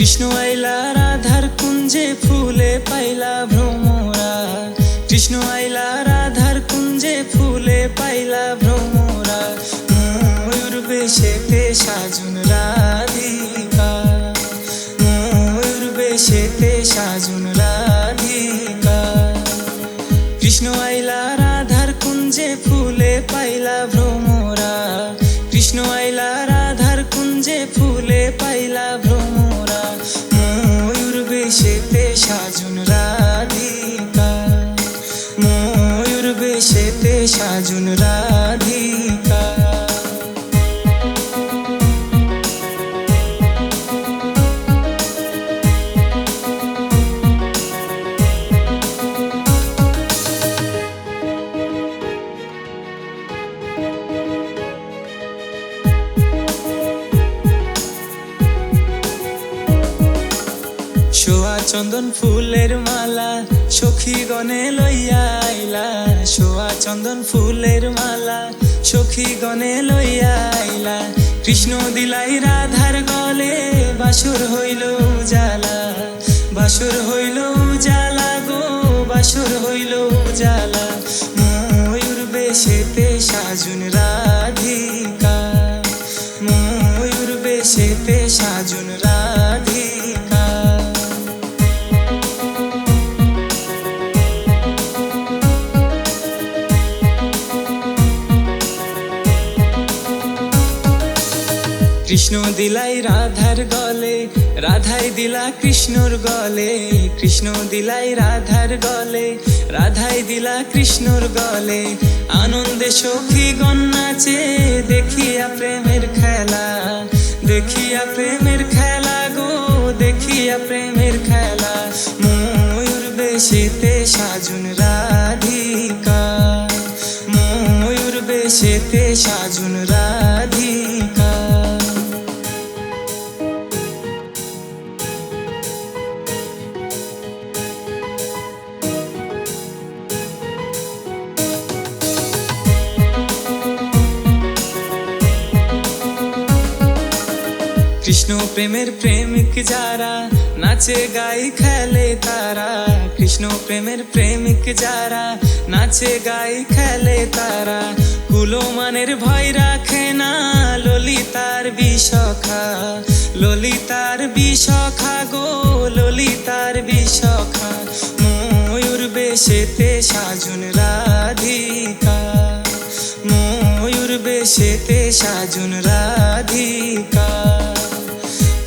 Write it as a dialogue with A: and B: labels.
A: কৃষ্ণ আইলা, রাধার কুঞ্জে ফুলে পাইলা ভ্রমরা। কৃষ্ণ আইলা, রাধার কুঞ্জে ফুলে পাইলা ভ্রমরা। ময়ূর বেশে পেশা জুন রাধিকা। ময়ূর বেশে পেশা জুন রা সাজুন রাধিকা। চন্দন ফুলের মালা সখী গনে লইয়া আইলা। চন্দন ফুলের মালা, সখী গনে লইয়া আইলা। কৃষ্ণ দিলাই রাধার গলে, বাসুর হইল উজালা। বাসুর হইল উজালা গো, বাসুর হইল উজালা। ময়ূর বেশেতে সাজুন রাধিকা। ময়ূর বেশেতে সাজুন রাধিকা কৃষ্ণ দিলাই রাধার গলে, রাধাই দিলা কৃষ্ণর গলে, কৃষ্ণ দিলাই রাধার গলে, রাধাই দিলা কৃষ্ণর গলে। আনন্দে সখী গন্নাচে, দেখিয়া প্রেমের খেলা, দেখিয়া প্রেমের খেলা গো, দেখিয়া প্রেমের খেলা। ময়ূর বেশেতে সাজুন রাধিকা, ময়ূর বেশেতে সাজুন রাধিকা কৃষ্ণ প্রেমের প্রেমিক যারা, নাচে গাই খেলে তারা। কৃষ্ণ প্রেমের প্রেমিক যারা, নাচে গাই খেলে তারা। কুলোমানের ভয় রাখে না ললিতার বিষখা ললিতার বিষখা গো, ললিতার বিষখা ময়ূর বেশেতে সাজুন রাধিকা। ময়ূর বেশেতে সাজুন রাধিকা।